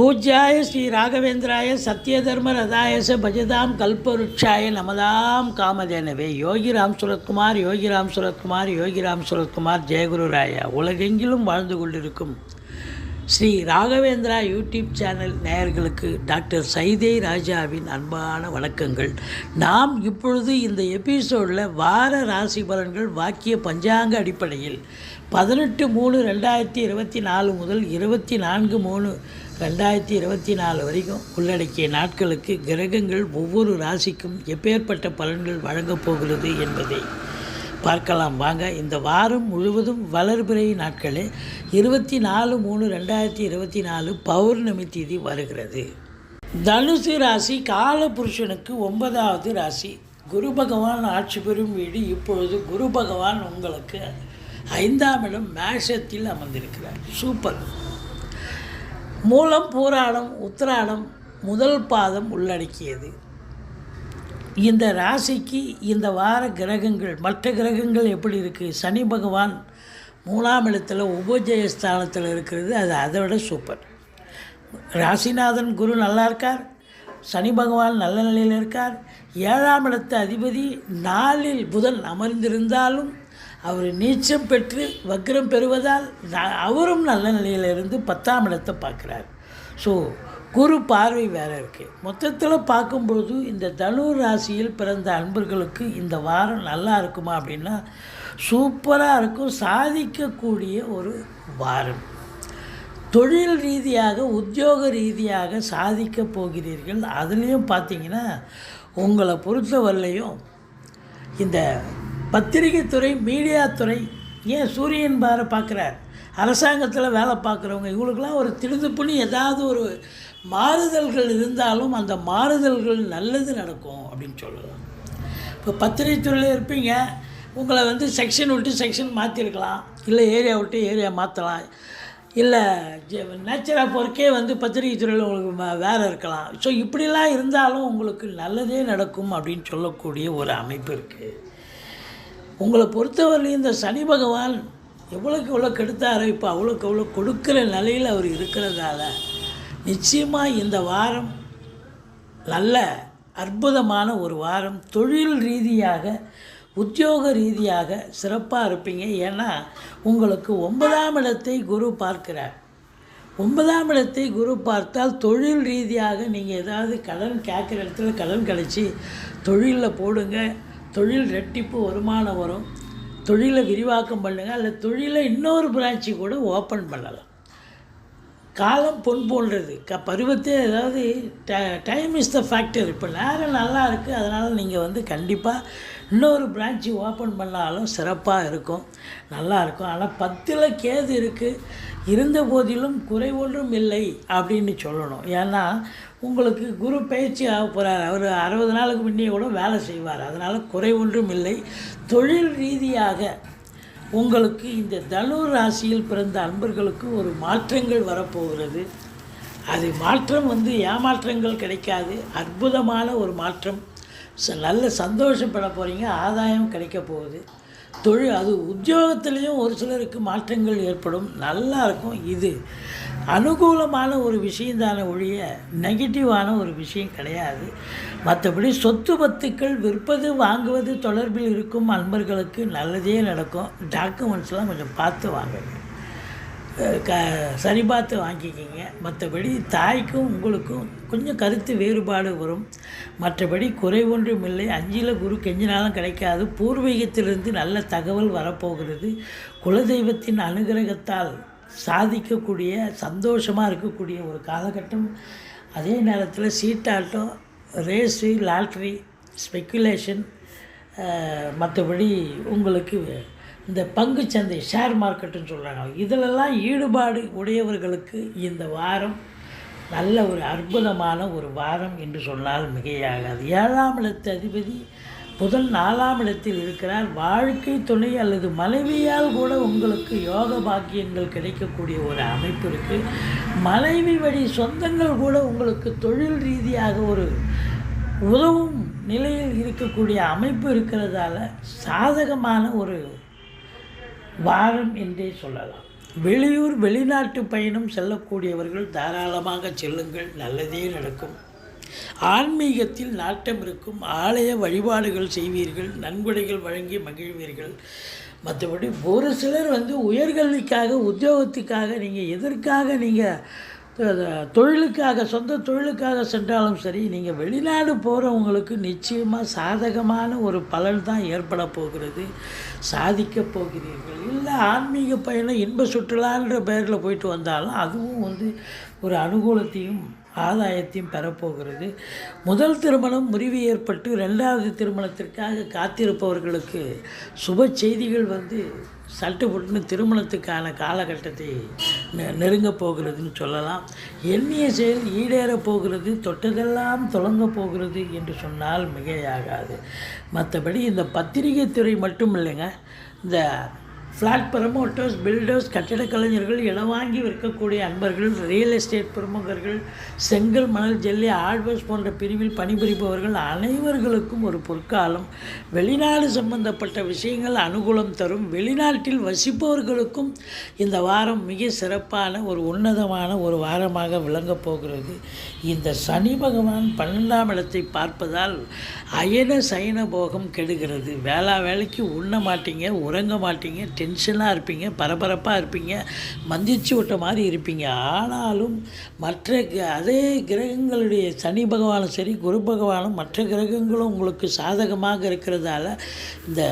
பூஜ்யாய ஸ்ரீ ராகவேந்திராய சத்யதர்ம ரதாயச பஜதாம் கல்பருட்சாய நமதாம் காமதேனவே. யோகிராம் சுரத்குமார் யோகிராம் சுரத்குமார் யோகிராம் சுரத்குமார் ஜெயகுரு ராயா உலகெங்கிலும் வாழ்ந்து கொண்டிருக்கும் ஸ்ரீ ராகவேந்திரா யூடியூப் சேனல் நேயர்களுக்கு டாக்டர் சைதே ராஜாவின் அன்பான வணக்கங்கள். நாம் இப்பொழுது இந்த எபிசோடில் வார ராசி பலன்கள் வாக்கிய பஞ்சாங்க அடிப்படையில் பதினெட்டு மூணு ரெண்டாயிரத்தி இருபத்தி நாலு முதல் இருபத்தி நான்கு மூணு ரெண்டாயிரத்தி இருபத்தி நாலு வரைக்கும் உள்ளடக்கிய நாட்களுக்கு கிரகங்கள் ஒவ்வொரு ராசிக்கும் எப்பேற்பட்ட பலன்கள் வழங்கப் போகிறது என்பதை பார்க்கலாம். வாங்க இந்த வாரம் முழுவதும் வளர்பிறை நாட்களே இருபத்தி நாலு மூணு ரெண்டாயிரத்தி இருபத்தி நாலு பௌர்ணமி தேதி வருகிறது. தனுசு ராசி காலபுருஷனுக்கு ஒன்பதாவது ராசி. குரு பகவான் ஆட்சி பெறும் வீடு இப்பொழுது குரு பகவான் உங்களுக்கு ஐந்தாம் இடம் மேஷத்தில் அமர்ந்திருக்கிறார். சூப்பர். மூலம் பூராடம் உத்திராடம் முதல் பாதம் உள்ளடக்கியது. இந்த ராசிக்கு இந்த வார கிரகங்கள் மற்ற கிரகங்கள் எப்படி இருக்குது சனி பகவான் மூணாம் இடத்துல உபஜயஸ்தானத்தில் இருக்கிறது அது அதை விட சூப்பர். ராசிநாதன் குரு நல்லா இருக்கார். சனி பகவான் நல்ல நிலையில் இருக்கார். ஏழாம் இடத்து அதிபதி நாளில் புதன் அமர்ந்திருந்தாலும் அவர் நீச்சம் பெற்று வக்ரம் பெறுவதால் அவரும் நல்ல நிலையில் இருந்து பத்தாம் இடத்தை பார்க்குறார். ஸோ குரு பார்வை வேறு இருக்குது மொத்தத்தில் பார்க்கும்பொழுது இந்த தனுர் ராசியில் பிறந்த அன்பர்களுக்கு இந்த வாரம் நல்லா இருக்குமா அப்படின்னா சூப்பராக இருக்கும் சாதிக்கக்கூடிய ஒரு வாரம். தொழில் ரீதியாக உத்தியோக ரீதியாக சாதிக்க போகிறீர்கள். அதுலேயும் பார்த்தீங்கன்னா உங்களை பொறுத்தவரையிலையும் இந்த பத்திரிகை துறை மீடியா துறை ஏன் சூரியன் பார பார்க்குறார்? அரசாங்கத்தில் வேலை பார்க்குறவங்க இவங்களுக்கெல்லாம் ஒரு திடுதுப்புன்னு ஏதாவது ஒரு மாறுதல்கள் இருந்தாலும் அந்த மாறுதல்கள் நல்லது நடக்கும் அப்படின்னு சொல்லலாம். இப்போ பத்திரிகை துறையில் இருப்பீங்க உங்களை வந்து செக்ஷன் விட்டு செக்ஷன் மாற்றிருக்கலாம் இல்லை ஏரியா விட்டு ஏரியா மாற்றலாம் இல்லை நேச்சர் ஆஃப் ஒர்க்கே வந்து பத்திரிகை துறையில் உங்களுக்கு வேறு இருக்கலாம். ஸோ இப்படிலாம் இருந்தாலும் உங்களுக்கு நல்லதே நடக்கும் அப்படின்னு சொல்லக்கூடிய ஒரு அமைப்பு இருக்குது உங்களை பொறுத்தவரையிலும் இந்த சனி பகவான் எவ்வளோக்கு எவ்வளோ கெடுத்தாரோ இப்போ அவ்வளோக்கு அவ்வளோ கொடுக்குற நிலையில் அவர் இருக்கிறதால நிச்சயமாக இந்த வாரம் நல்ல அற்புதமான ஒரு வாரம். தொழில் ரீதியாக உத்தியோக ரீதியாக சிறப்பாக இருப்பீங்க. ஏன்னா உங்களுக்கு ஒன்பதாம் இடத்தை குரு பார்க்கிறார். ஒன்பதாம் இடத்தை குரு பார்த்தால் தொழில் ரீதியாக நீங்கள் ஏதாவது கடன் கேட்குற இடத்துல கடன் கழித்து தொழிலில் போடுங்க. தொழில் ரெட்டிப்பு வருமானம் வரும். தொழிலை விரிவாக்கம் பண்ணுங்கள் அல்லது தொழிலை இன்னொரு பிரான்ச்சு கூட ஓப்பன் பண்ணலாம். காலம் பொன் போன்றது. க பருவத்தே அதாவது டைம் இஸ் த ஃபேக்டர் இப்போ நேரம் நல்லா இருக்குது அதனால் நீங்கள் வந்து கண்டிப்பாக இன்னொரு பிரான்ச்சு ஓப்பன் பண்ணாலும் சிறப்பாக இருக்கும். நல்லாயிருக்கும் ஆனால் பத்தில் கேது இருக்குது இருந்த போதிலும் குறை ஒன்றும் இல்லை அப்படின்னு சொல்லணும். ஏன்னா உங்களுக்கு குரு பயிற்சி ஆக போகிறார் அவர் அறுபது நாளுக்கு முன்னே கூட வேலை செய்வார். அதனால் குறை ஒன்றும் இல்லை. தொழில் ரீதியாக உங்களுக்கு இந்த தனுர் ராசியில் பிறந்த அன்பர்களுக்கு ஒரு மாற்றங்கள் வரப்போகிறது. அது மாற்றம் வந்து ஏமாற்றங்கள் கிடைக்காது. அற்புதமான ஒரு மாற்றம். நல்ல சந்தோஷப்பட போகிறீங்க ஆதாயம் கிடைக்க போகுது. தொழில் அது உத்தியோகத்திலையும் ஒரு சிலருக்கு மாற்றங்கள் ஏற்படும். நல்லா இருக்கும் இது. அனுகூலமான ஒரு விஷயந்தான ஒழிய நெகட்டிவான ஒரு விஷயம் கிடையாது. மற்றபடி சொத்து பத்துக்கள் விற்பது வாங்குவது தொடர்பில் இருக்கும் அன்பர்களுக்கு நல்லதே நடக்கும். டாக்குமெண்ட்ஸ்லாம் கொஞ்சம் பார்த்து வாங்குங்க க சரி பார்த்து வாங்கிக்கிங்க. மற்றபடி தாய்க்கும் உங்களுக்கும் கொஞ்சம் கருத்து வேறுபாடு வரும். மற்றபடி குறை ஒன்றும் இல்லை. அஞ்சில் குரு கெஞ்சினாலும் கிடைக்காது. பூர்வீகத்திலிருந்து நல்ல தகவல் வரப்போகிறது. குலதெய்வத்தின் அனுகிரகத்தால் சாதிக்கக்கூடிய சந்தோஷமாக இருக்கக்கூடிய ஒரு காலகட்டம். அதே நேரத்தில் சீட்டாட்டம் ரேஸு லாட்ரி ஸ்பெக்குலேஷன் மற்றபடி உங்களுக்கு இந்த பங்குச்சந்தை ஷேர் மார்க்கெட்டுன்னு சொல்கிறாங்க இதிலெல்லாம் ஈடுபாடு உடையவர்களுக்கு இந்த வாரம் நல்ல ஒரு அற்புதமான ஒரு வாரம் என்று சொன்னால் மிகையாகாது. ஏழாம் இடத்து அதிபதி புதன் நாலாம் இடத்தில் இருக்கிறார். வாழ்க்கை துணை அல்லது மனைவியால் கூட உங்களுக்கு யோக பாக்கியங்கள் கிடைக்கக்கூடிய ஒரு அமைப்பு இருக்குது மனைவி வழி சொந்தங்கள் கூட உங்களுக்கு தொழில் ரீதியாக ஒரு உதவும் நிலையில் இருக்கக்கூடிய அமைப்பு இருக்கிறதால சாதகமான ஒரு வாரம் என்றே சொல்லலாம். வெளியூர் வெளிநாட்டு பயணம் செல்லக்கூடியவர்கள் தாராளமாக செல்லுங்கள். நல்லதே நடக்கும். ஆன்மீகத்தில் நாட்டம் இருக்கும். ஆலய வழிபாடுகள் செய்வீர்கள். நன்கொடைகள் வழங்கி மகிழ்வீர்கள். மற்றபடி ஒரு சிலர் வந்து உயர்கல்விக்காக உத்தியோகத்துக்காக நீங்கள் எதற்காக நீங்கள் தொழிலுக்காக சொந்த தொழிலுக்காக சென்றாலும் சரி நீங்கள் வெளிநாடு போகிறவங்களுக்கு நிச்சயமாக சாதகமான ஒரு பலன் தான் ஏற்பட போகிறது. சாதிக்கப் போகிறீர்கள். இல்லை ஆன்மீக பயணம் இன்ப சுற்றுலான்ற பெயரில் போயிட்டு வந்தாலும் அதுவும் வந்து ஒரு அனுகூலத்தையும் ஆதாயத்தையும் பெறப்போகிறது. முதல் திருமணம் முறிவு ஏற்பட்டு ரெண்டாவது திருமணத்திற்காக காத்திருப்பவர்களுக்கு சுப செய்திகள் வந்து சட்டுப்புட்டுன்னு திருமணத்துக்கான காலகட்டத்தை நெ- நெருங்கப் போகிறதுன்னு சொல்லலாம். எண்ணிய செயல் ஈடேறப் போகிறது தொட்டதெல்லாம் தொடங்க போகிறது என்று சொன்னால் மிகையாகாது. மற்றபடி இந்த பத்திரிகை துறை மட்டும் இல்லைங்க இந்த ஃப்ளாட் ப்ரமோட்டர்ஸ் பில்டர்ஸ் கட்டிடக் கலைஞர்கள் இடம் வாங்கி விற்கக்கூடிய அன்பர்கள் ரியல் எஸ்டேட் பிரமுகர்கள் செங்கல் மணல் ஜெல்லி ஆட்வர்ஸ் போன்ற பிரிவில் பணிபுரிபவர்கள் அனைவர்களுக்கும் ஒரு பொற்காலம். வெளிநாடு சம்பந்தப்பட்ட விஷயங்கள் அனுகூலம் தரும். வெளிநாட்டில் வசிப்பவர்களுக்கும் இந்த வாரம் மிக சிறப்பான ஒரு உன்னதமான ஒரு வாரமாக விளங்கப் போகிறது. இந்த சனி பகவான் பன்னெண்டாம் இடத்தை பார்ப்பதால் அயன சயன போகம் கெடுகிறது. வேளா வேலைக்கு உண்ண மாட்டீங்க உறங்க மாட்டீங்க டென்ஷனாக இருப்பீங்க பரபரப்பாக இருப்பீங்க மந்திச்சு விட்ட மாதிரி இருப்பீங்க. ஆனாலும் மற்ற அதே கிரகங்களுடைய சனி பகவானும் சரி குரு பகவானும் மற்ற கிரகங்களும் உங்களுக்கு சாதகமாக இருக்கிறதால இந்த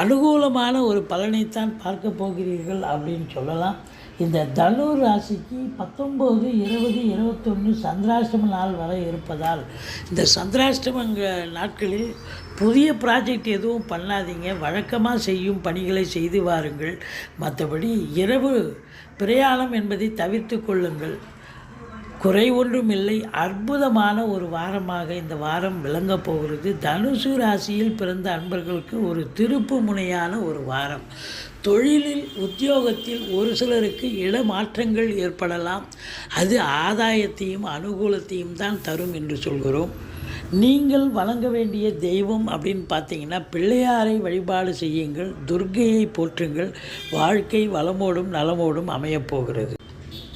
அனுகூலமான ஒரு பலனைத்தான் பார்க்க போகிறீர்கள் அப்படின்னு சொல்லலாம். இந்த தனு ராசிக்கு பத்தொம்போது இருபது இருபத்தொன்று சந்திராஷ்டம நாள் வரை இருப்பதால் இந்த சந்திராஷ்டமங்க நாட்களில் புதிய ப்ராஜெக்ட் எதுவும் பண்ணாதீங்க. வழக்கமாக செய்யும் பணிகளை செய்து வாருங்கள். மற்றபடி இரவு பிரயாணம் என்பதை தவிர்த்து கொள்ளுங்கள். குறை ஒன்றும் இல்லை அற்புதமான ஒரு வாரமாக இந்த வாரம் விளங்கப் போகிறது. தனுசு ராசியில் பிறந்த அன்பர்களுக்கு ஒரு திருப்பு முனையான ஒரு வாரம். தொழிலில் உத்தியோகத்தில் ஒரு சிலருக்கு இடமாற்றங்கள் ஏற்படலாம். அது ஆதாயத்தையும் அனுகூலத்தையும் தான் தரும் என்று சொல்கிறோம். நீங்கள் வழங்க வேண்டிய தெய்வம் அப்படின்னு பார்த்தீங்கன்னா பிள்ளையாரை வழிபாடு செய்யுங்கள். துர்க்கையை போற்றுங்கள். வாழ்க்கை வளமோடும் நலமோடும் அமையப் போகிறது.